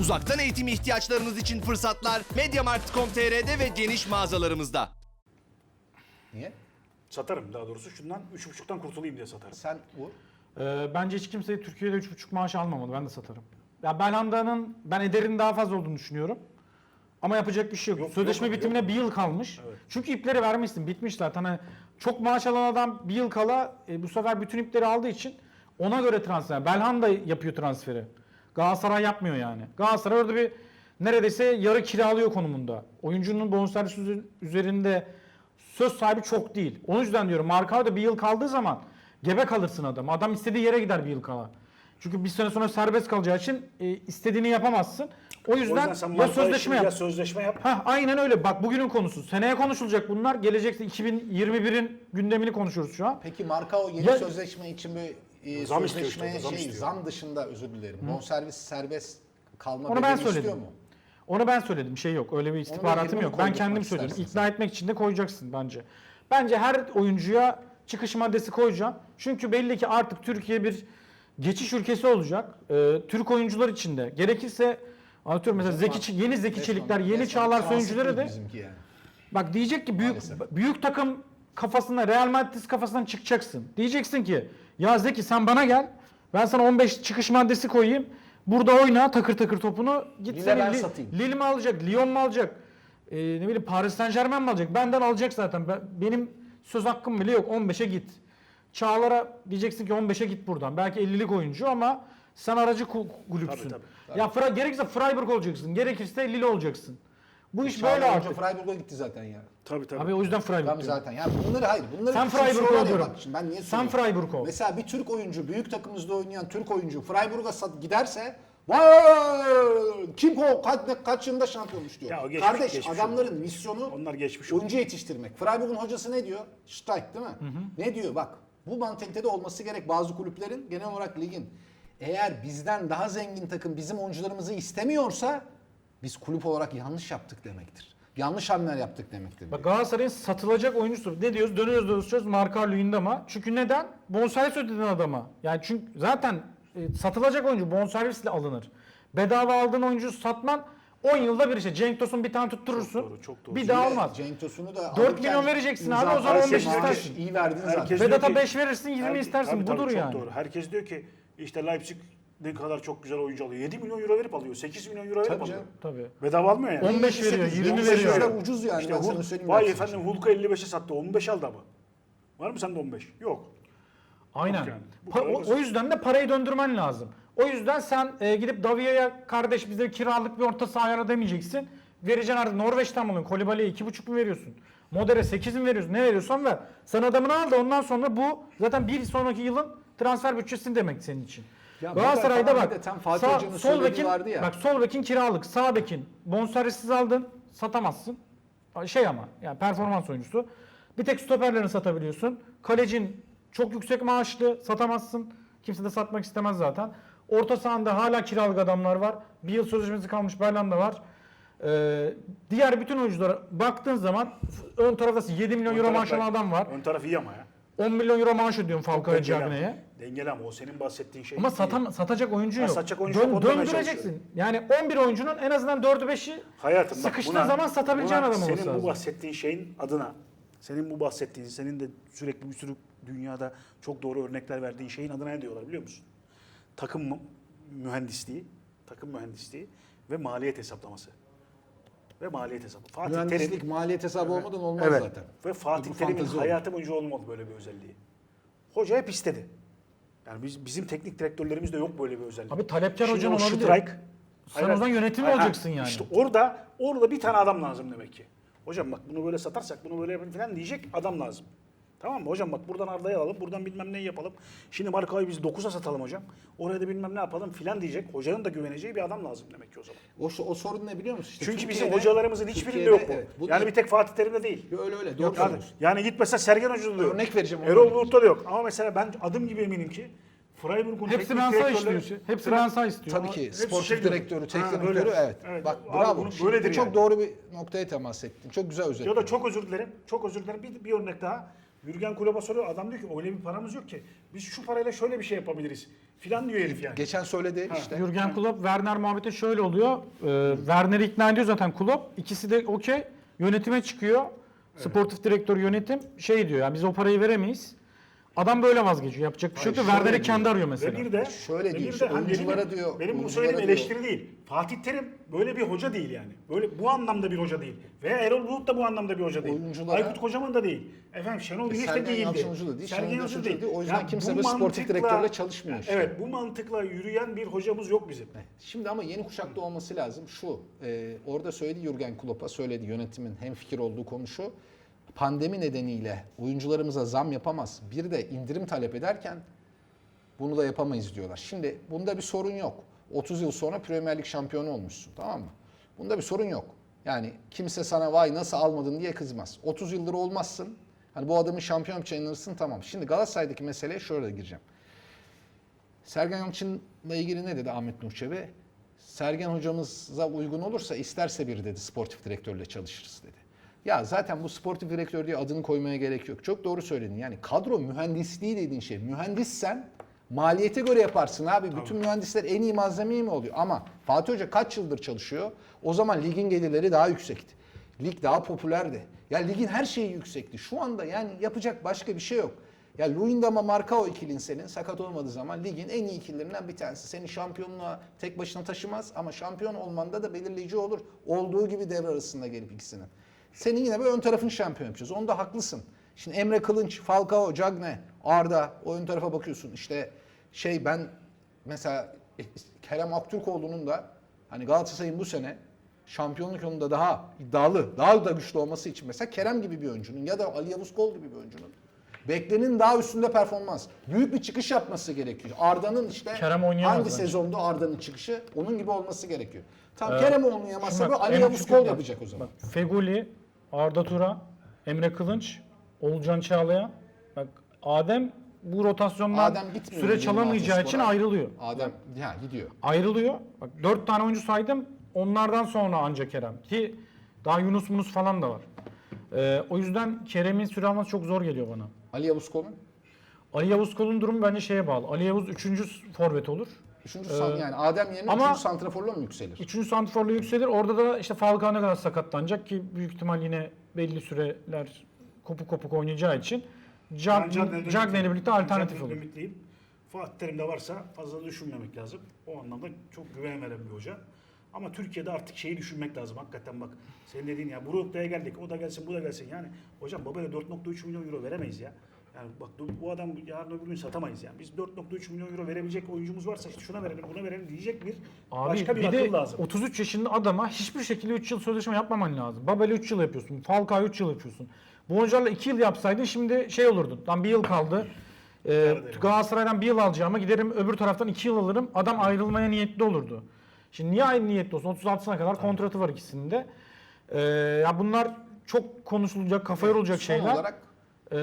Uzaktan eğitim ihtiyaçlarınız için fırsatlar Mediamarkt.com.tr'de ve geniş mağazalarımızda. Niye? Satarım daha doğrusu. Şundan 3,5'tan kurtulayım diye satarım. Sen Uğur. Ee, bence hiç kimse Türkiye'de 3,5 maaş almamalı. Ben de satarım. Ya Belhanda'nın ben ederin daha fazla olduğunu düşünüyorum. Ama yapacak bir şey yok. Yok, Sözleşme yok, bitimine yok. bir yıl kalmış. Çünkü ipleri vermişsin. Bitmiş zaten. Hani çok maaş alan adam bir yıl kala e, bu sefer bütün ipleri aldığı için ona göre transfer. Belhanda yapıyor transferi. Galatasaray yapmıyor yani. Galatasaray orada bir neredeyse yarı kiralıyor konumunda. Oyuncunun bonservis üzeri- üzerinde söz sahibi çok değil. O yüzden diyorum Markao da bir yıl kaldığı zaman gebe kalırsın adam. Adam istediği yere gider bir yıl kala. Çünkü bir sene sonra serbest kalacağı için e, istediğini yapamazsın. O O yüzden, yüzden sen ya marka sözleşme yap. ya sözleşme yap. Ha aynen öyle. Bak bugünün konusu. Seneye konuşulacak bunlar. Gelecekte 2021'in gündemini konuşuyoruz şu an. Peki Markao yeni Ya- sözleşme için bir e, Zam işte, sözleşmeye zam şey, istiyor. zam dışında özür dilerim. Bonservis serbest kalma Onu ben söyledim. istiyor mu? Onu ben söyledim. Şey yok. Öyle bir istihbaratım yok. Ben kendim söyledim. İkna etmek için de koyacaksın bence. Bence her oyuncuya çıkış maddesi koyacaksın. Çünkü belli ki artık Türkiye bir geçiş ülkesi olacak. Ee, Türk oyuncular için de. Gerekirse anlatıyorum mesela Zeki, yeni Zeki Çelikler, yeni Resmen Çağlar oyuncuları da yani. Bak diyecek ki büyük Maalesef. büyük takım kafasına Real Madrid kafasından çıkacaksın. Diyeceksin ki ya Zeki sen bana gel. Ben sana 15 çıkış maddesi koyayım. Burada oyna takır takır topunu. Git Lille ben satayım. Lille mi alacak? Lyon mu alacak? Ee, ne bileyim Paris Saint Germain mi alacak? Benden alacak zaten. Ben, benim söz hakkım bile yok. 15'e git. Çağlar'a diyeceksin ki 15'e git buradan. Belki 50'lik oyuncu ama sen aracı ku- kulüpsün. Tabii, Ya Fra- gerekirse Freiburg olacaksın. Gerekirse Lille olacaksın. Bu iş böyle artık. Freiburg'a gitti zaten ya. Tabii tabii. Abi o yüzden Freiburg diyorum. zaten. Yani bunları hayır. Bunları Sen Freiburg ya ol diyorum. bak şimdi ben niye Sen? Freiburg ol. Mesela bir Türk oyuncu büyük takımımızda oynayan Türk oyuncu Freiburg'a sat- giderse Vay! Kim o kaç, kaç yılında şampiyonmuş diyor. Ya o geçmiş- Kardeş geçmiş adamların oldu. misyonu Onlar geçmiş oldu. oyuncu yetiştirmek. Freiburg'un hocası ne diyor? Strike değil mi? Ne diyor bak bu mantalitede olması gerek bazı kulüplerin genel olarak ligin. Eğer bizden daha zengin takım bizim oyuncularımızı istemiyorsa biz kulüp olarak yanlış yaptık demektir. Yanlış hamleler yaptık demektir. Bak Galatasaray'ın satılacak oyuncusu. Ne diyoruz? Dönüyoruz dolaşıyoruz. Marka Luyendam'a. Çünkü neden? Bonservis ödedin adama. Yani çünkü zaten e, satılacak oyuncu bonservisle alınır. Bedava aldığın oyuncuyu satman 10 yılda bir işte. Cenk Tosun bir tane tutturursun. Çok doğru, çok doğru. Bir daha olmaz. Cenk Tosun'u da 4 alırken milyon vereceksin abi, o zaman parası 15 maaş istersin. İyi verdin zaten. Herkes Vedat'a diyor ki- 5 verirsin 20 Herke- istersin. tabii, tabii, Budur çok yani. Doğru. Herkes diyor ki işte Leipzig ne kadar çok güzel oyuncu alıyor. 7 milyon euro verip alıyor. 8 milyon euro verip Tabii alıyor. canım. Tabii. Bedava almıyor yani. 15 veriyor, 20 18 veriyor. lira ucuz yani İşte ben Hulk- sana söyleyeyim. vay ben efendim. Hulk'u 55'e sattı. 15 aldı ama. Var mı sende 15? Yok. Aynen. Yok yani. Bu Pa- kadar o, basit. o yüzden de parayı döndürmen lazım. O yüzden sen e, gidip Davia'ya kardeş bize kiralık bir orta saha ayarla demeyeceksin. Vereceksin artık Norveç'ten alıyorsun. Kolibali'ye 2,5 mi veriyorsun? Modere 8 mi veriyorsun? Ne veriyorsan ver. Sen adamını al da ondan sonra bu zaten bir sonraki yılın transfer bütçesi demek senin için. Ya Galatasaray'da bak. tam Fatih sağ- Hoca'nın sol bekin, vardı ya. Bak sol bekin kiralık, sağ bekin bonservissiz aldın, satamazsın. Şey ama yani performans oyuncusu. Bir tek stoperlerini satabiliyorsun. Kalecin çok yüksek maaşlı, satamazsın. Kimse de satmak istemez zaten. Orta sahanda hala kiralık adamlar var. Bir yıl sözleşmesi kalmış Berlanda var. Ee, diğer bütün oyunculara baktığın zaman ön tarafta 7 milyon Ön euro maaş alan adam var. Ön taraf iyi ama ya. 10 milyon euro maaş ödüyorum ama. Cagney'e. Dengeli ama o senin bahsettiğin şey. Ama iyi. satam, satacak oyuncu Ha, yok. satacak oyuncu Dön- yok, onu demeye döndüreceksin. Yani 11 oyuncunun en azından 4'ü 5'i Hayatım bak sıkıştığı buna- zaman satabileceğin buna adam olması Senin bu lazım. bahsettiğin şeyin adına, senin bu bahsettiğin, senin de sürekli bir sürü dünyada çok doğru örnekler verdiğin şeyin adına ne diyorlar biliyor musun? Takım mü- mühendisliği, takım mühendisliği ve maliyet hesaplaması. Ve maliyet hesabı. Fatih Mühendislik Terim, maliyet hesabı olmadan olmaz evet. zaten. Ve Fatih Bu Terim'in fantezi olur. hayatı boyunca olmadı böyle bir özelliği. Hoca hep istedi. Yani biz, bizim teknik direktörlerimizde yok böyle bir özellik. Abi talepkar Şimdi hocan o olabilir. strike- Sen o zaman yönetim olacaksın yani. İşte orada orada bir tane adam lazım demek ki. Hocam bak bunu böyle satarsak bunu böyle yapalım falan diyecek adam lazım. Tamam mı? Hocam bak buradan Arda'yı alalım, buradan bilmem neyi yapalım. Şimdi markayı biz 9'a satalım hocam. Oraya da bilmem ne yapalım filan diyecek. Hocanın da güveneceği bir adam lazım demek ki o zaman. O, o sorun ne biliyor musun? İşte Çünkü bizim hocalarımızın hiçbirinde yok bu. evet, bu yani bir tek Fatih Terim'de değil. Öyle öyle doğru Yani, yani git mesela Sergen Hoca'da da yok. Örnek vereceğim, onu Erol Bulut'ta da yok. Ama mesela ben adım gibi eminim ki Freiburg'un Hepsi direktörleri- istiyor. Hepsi Mensa istiyor. Tabii ki sportif şey direktörü, teknik Ha, direktörü evet. Evet. Bak Abi bravo. bunu Şimdi böyledir çok yani. doğru bir noktaya temas ettin. Çok güzel özetledin. Ya da çok özür dilerim. Çok özür dilerim. Bir, bir örnek daha. Jürgen Klopp'a soruyor. Adam diyor ki öyle bir paramız yok ki. Biz şu parayla şöyle bir şey yapabiliriz. filan diyor herif yani. Geçen söyledi işte. Jurgen Klopp Werner muhabbeti şöyle oluyor. Ee, Werner'i ikna ediyor zaten Klopp. İkisi de okey. Yönetime çıkıyor. Sportif direktör yönetim şey diyor ya biz o parayı veremeyiz. Adam böyle vazgeçiyor. Yapacak bir şey yok. Hayır, şöyle kendi arıyor Ve mesela. bir de Şöyle ve diyor, bir işte de hani oyunculara benim, diyor, Benim bu oyunculara söylediğim diyor. eleştiri değil. Fatih Terim böyle bir hoca değil yani. Böyle bu anlamda bir hoca değil. Ve Erol Bulut da bu anlamda bir hoca değil. Oyunculara- Aykut Kocaman da değil. Efendim Şenol Güneş de Sergen değildi. Yalçın Hoca da değil, Sergen Şenol Yalçın Güneş Hoca değil. O yüzden kimse bu böyle sportif mantıkla- direktörle çalışmıyor işte. Evet bu mantıkla yürüyen bir hocamız yok bizim. Şimdi ama yeni kuşakta olması lazım. Şu, e, orada söyledi Jurgen Klopp'a söyledi yönetimin hem fikir olduğu konu şu. Pandemi nedeniyle oyuncularımıza zam yapamaz. Bir de indirim talep ederken bunu da yapamayız diyorlar. Şimdi bunda bir sorun yok. 30 yıl sonra Premier Lig şampiyonu olmuşsun tamam mı? Bunda bir sorun yok. Yani kimse sana vay nasıl almadın diye kızmaz. 30 yıldır olmazsın. Hani bu adamın şampiyon yapacağını tamam. Şimdi Galatasaray'daki meseleye şöyle gireceğim. Sergen Yalçın'la ilgili ne dedi Ahmet Nur Çebi? Sergen hocamıza uygun olursa isterse biri dedi sportif direktörle çalışırız dedi. Ya zaten bu sportif direktör diye adını koymaya gerek yok. Çok doğru söyledin. Yani kadro mühendisliği dediğin şey. Mühendissen maliyete göre yaparsın abi. Bütün mühendisler en iyi malzemeyi mi oluyor? Ama Fatih Hoca kaç yıldır çalışıyor? O zaman ligin gelirleri daha yüksekti. Lig daha popülerdi. Ya ligin her şeyi yüksekti. Şu anda yani yapacak başka bir şey yok. Ya Luyendam'a Markao ikilin senin sakat olmadığı zaman ligin en iyi ikililerinden bir tanesi. Seni şampiyonluğa tek başına taşımaz ama şampiyon olmanda da belirleyici olur. Olduğu gibi devre arasında gelip ikisinin. Senin yine bir ön tarafını şampiyon yapacağız. Onda haklısın. Şimdi Emre Kılınç, Falcao, Cagne, Arda o ön tarafa bakıyorsun. İşte şey ben mesela e, Kerem Aktürkoğlu'nun da hani Galatasaray'ın bu sene şampiyonluk yolunda daha iddialı, daha da güçlü olması için mesela Kerem gibi bir oyuncunun ya da Ali Yavuz Kol gibi bir oyuncunun beklenenin daha üstünde performans. Büyük bir çıkış yapması gerekiyor. Arda'nın işte Kerem hangi sezonda Arda'nın çıkışı onun gibi olması gerekiyor. Tamam Ee, Kerem oynayamazsa Ali Yavuz Kol yapacak o zaman. Bak, Feguli, Arda Turan, Emre Kılınç, Olcan Çağlayan. Bak Adem bu rotasyondan Adem gitmiyor süre Yeni çalamayacağı için ayrılıyor. Adem ya gidiyor. Ayrılıyor. Bak dört tane oyuncu saydım. Onlardan sonra ancak Kerem. Ki daha Yunus Munus falan da var. Ee, o yüzden Kerem'in süre alması çok zor geliyor bana. Ali Yavuz Kol'un Ali Yavuz Kol'un durumu bence şeye bağlı. Ali Yavuz üçüncü forvet olur. Üçüncü san- yani Adem yerine Ee, ama- üçüncü santraforla mı yükselir? Üçüncü santrforla yükselir. Orada da işte Falcao ne kadar sakatlanacak ki büyük ihtimal yine belli süreler kopuk kopuk oynayacağı için Cagney'le birlikte alternatif olur. ümitliyim. Fatih Terim'de varsa fazla düşünmemek lazım. O anlamda çok güven veren bir hoca. Ama Türkiye'de artık şeyi düşünmek lazım hakikaten bak. Senin dediğin ya bu noktaya geldik. O da gelsin bu da gelsin. Yani hocam babaya 4.3 milyon euro veremeyiz ya. Yani bak bu adam yarın öbür gün satamayız yani. Biz 4.3 milyon euro verebilecek oyuncumuz varsa işte şuna verelim buna verelim diyecek bir Abi başka bir, bir, akıl de lazım. 33 yaşında adama hiçbir şekilde 3 yıl sözleşme yapmaman lazım. Babel'e 3 yıl yapıyorsun. Falcao 3 yıl yapıyorsun. Bu oyuncularla 2 yıl yapsaydın şimdi şey olurdun. Tam bir yıl kaldı. Ee. Galatasaray'dan bir yıl alacağıma giderim öbür taraftan 2 yıl alırım. Adam ayrılmaya niyetli olurdu. Şimdi niye aynı niyetli olsun? 36'sına kadar kontratı var ikisinin de. Ee, ya bunlar çok konuşulacak, kafa yorulacak Son şeyler. olarak Ee,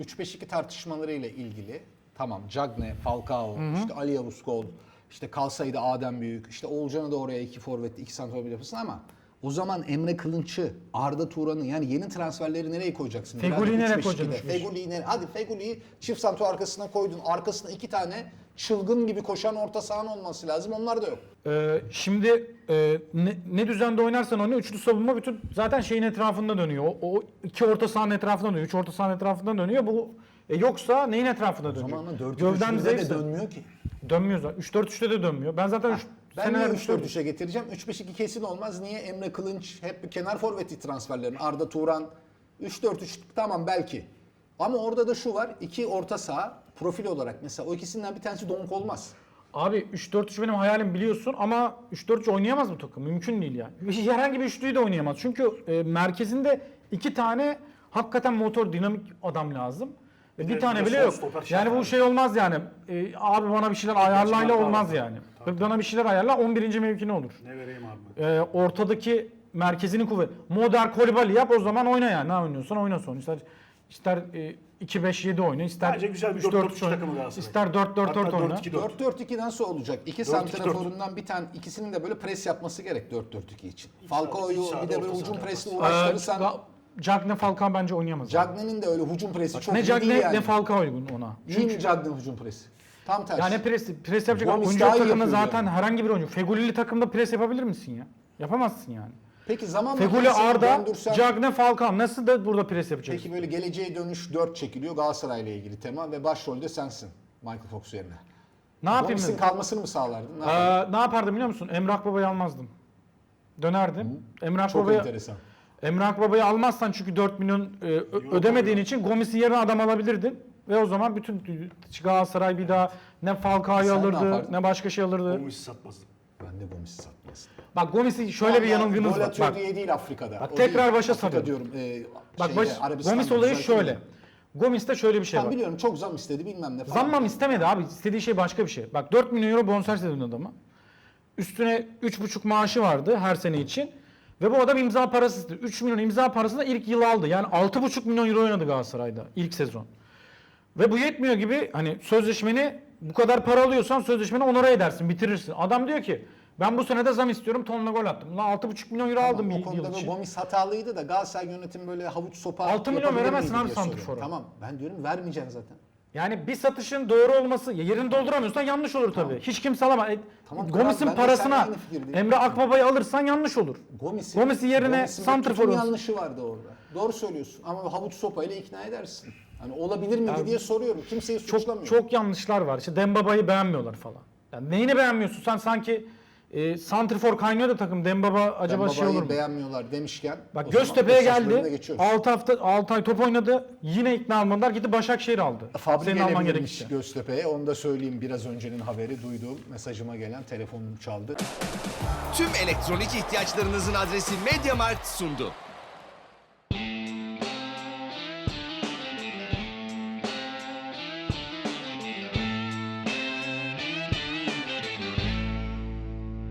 3-5-2 tartışmaları ile ilgili tamam Cagne, Falcao, işte Ali Yavuz Kol, işte kalsaydı Adem Büyük, işte Oğulcan'ı da oraya iki forvetli, iki santrafor yapılsın ama o zaman Emre Kılınç'ı, Arda Turan'ı yani yeni transferleri nereye koyacaksın? Da nereye 3-5-2'de. koyacaksın? Feguli'yi nereye? Hadi Feguli'yi çift santrafor arkasına koydun. Arkasına iki tane çılgın gibi koşan orta sahan olması lazım. Onlar da yok. Ee, şimdi e, ne, ne düzende oynarsan oyna üçlü savunma bütün zaten şeyin etrafında dönüyor. O, o iki orta sahanın etrafında dönüyor. Üç orta sahanın etrafında dönüyor. Bu e, yoksa neyin etrafında dönüyor? Ama 4 Gövden 3 de dönmüyor ki. dönmüyor zaten. 3-4-3'te de dönmüyor. Ben zaten Ben niye seneler 3-4-3'e getireceğim? 3-5-2 kesin olmaz. Niye Emre Kılınç hep bir kenar forveti transferlerin. Arda Turan 3-4-3 tamam belki. Ama orada da şu var. iki orta saha profil olarak mesela o ikisinden bir tanesi donk olmaz. Abi 3-4-3 benim hayalim biliyorsun ama 3-4-3 oynayamaz bu takım. Mümkün değil yani. Herhangi bir üçlüyü de oynayamaz. Çünkü e, merkezinde iki tane hakikaten motor dinamik adam lazım. E, bir tane bir de bile yok. Yani bu şey olmaz yani. E, abi bana bir şeyler ayarlayla olmaz yani. Bana bir şeyler ayarla 11. mevki ne olur? Ne vereyim abi? E, ortadaki merkezinin kuvvet. Modern Kolibali yap o zaman oyna yani. Ne oynuyorsan oyna son. İster ister e, 2-5-7 oyna, ister Bence güzel bir 3-4-3 4-4-3 oyna, takımı Galatasaray. ister 4-4-4 Hatta oyna. 4-2-4. 4-4-2 nasıl olacak? İki 4-2-4. santraforundan bir tane ikisinin de böyle pres yapması gerek 4-4-2 için. Falcao'yu bir de böyle sahada presle uğraştırırsan Cagne Falcao bence oynayamaz. Cagne'nin de öyle hücum presi çok ne iyi Cagne değil yani. ne Falcao uygun ona. İyi mi Cagne hücum presi? Tam tersi. Yani pres, pres yapacak Gomis oyuncu daha iyi takımda yapıyor zaten yani. herhangi bir oyuncu. Fegülili takımda pres yapabilir misin ya? Yapamazsın yani. Peki zaman Feguli makinesini Arda, döndürsen- Cagne Falcao nasıl da burada pres yapacak? Peki böyle geleceğe dönüş 4 çekiliyor Galatasaray'la ilgili tema ve başrolde sensin Michael Fox yerine. Ne yapayım? Gomis'in kalmasını mı sağlardın? Ne yapardın? Ee, ne yapardım biliyor musun? Emrah Baba'yı almazdım. Dönerdim. Emrah Çok Baba'yı enteresan. Emrah Baba'yı almazsan çünkü 4 milyon e, ödemediğin için Gomis'in yerine adam alabilirdin. Ve o zaman bütün Galatasaray bir daha ne Falcao'yu Sen ne alırdı yapardın? ne başka şey alırdı. Gomis'i satmazdım. Ben de Gomis'i satmazdım. Bak Gomis'i şöyle bir Vallahi yanılgınız Gol var. atıyor Bak, diye değil Afrika'da. Bak O tekrar değil. başa Afrika sarıyorum. diyorum. E, bak şeyde, baş, Arabistan'da, Gomis olayı düzeltiyorum. şöyle. Gomis'te şöyle bir şey Ben var. biliyorum çok zam istedi bilmem ne falan. Zammam istemedi abi. İstediği şey başka bir şey. Bak 4 milyon euro bonservis ödedin adama. Üstüne 3,5 maaşı vardı her sene için. Ve bu adam imza parası istedi. 3 milyon imza parasını ilk yıl aldı. Yani 6,5 milyon euro oynadı Galatasaray'da ilk sezon. Ve bu yetmiyor gibi hani sözleşmeni bu kadar para alıyorsan sözleşmeni onore edersin, bitirirsin. Adam diyor ki ben bu sene de zam istiyorum tonla gol attım. Lan 6,5 milyon euro aldım Tamam, bir o yıl için. Gomis hatalıydı da Galatasaray yönetimi böyle havuç sopa 6 milyon veremezsin abi santrfora. Tamam ben diyorum vermeyeceksin zaten. Yani bir satışın doğru olması, ya yerini dolduramıyorsan yanlış olur tabii. Hiç kimse alamaz. E, Tamam, Gomis'in ben de parasına seninle aynı fikirdeyim. Emre Akbaba'yı alırsan yanlış olur. Gomis'in, Gomis'in yerine Gomis'in santrfor tutum olsun. yanlışı vardı orada. Doğru söylüyorsun ama havuç sopayla ikna edersin. Hani olabilir miydi diye soruyorum. Kimseyi Çok suçlamıyorum. çok yanlışlar var. İşte Dembaba'yı beğenmiyorlar falan. Yani neyini beğenmiyorsun? Sen sanki e, santrifor kaynıyor da takım. Dembaba acaba şey olur mu? beğenmiyorlar demişken. Bak Göztepe'ye geldi. geçiyoruz. 6 hafta 6 ay top oynadı. Yine ikna almadılar. Gitti Başakşehir aldı. Fabri Senin alman gerekirse. Göztepe'ye. Onu da söyleyeyim biraz öncenin haberi duyduğum mesajıma gelen telefonum çaldı. Tüm elektronik ihtiyaçlarınızın adresi MediaMarkt sundu.